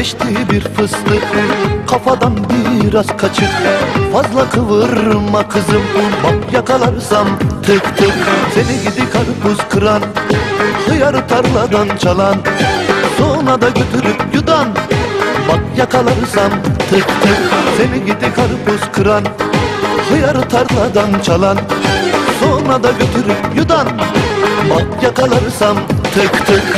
Geçti bir fıstık. Kafadan biraz kaçık. Fazla kıvırma kızım. Bak yakalarsam tık tık. Seni gidi karpuz kıran Hıyar tarladan çalan. Sonra da götürüp yudan. Bak yakalarsam tık tık. Seni gidi karpuz kıran Hıyar tarladan çalan. Sonra da götürüp yudan. Bak yakalarsam tık tık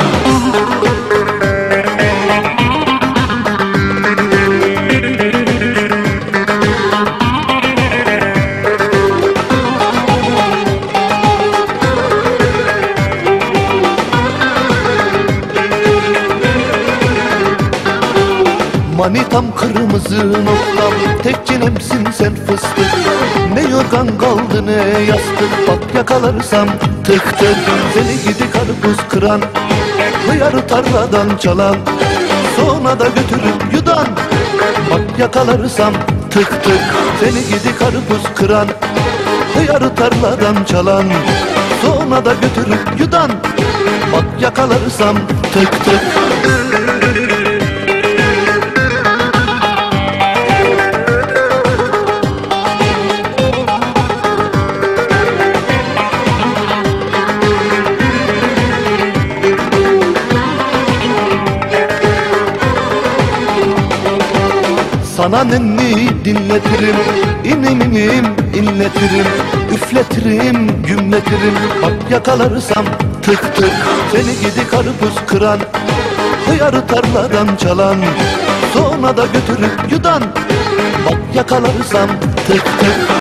Manitam kırmızı noktam Tek çenemsin sen fıstık. Ne yorgan kaldı ne yastık Bak yakalarsam tık tık. Seni gidi karpuz kıran Hıyar tarladan çalan. Sonra da götürüp yudan Bak yakalarsam tık tık. Seni gidi karpuz kıran Hıyar tarladan çalan. Sonra da götürüp yudan Bak yakalarsam tık tık Sana nenni dinletirim İnim inim inletirim Üfletirim gümletirim. Bak yakalarsam tık tık Seni gidi karpuz kıran Hıyarı tarladan çalan Sonra da götürüp yudan. Bak yakalarsam tık tık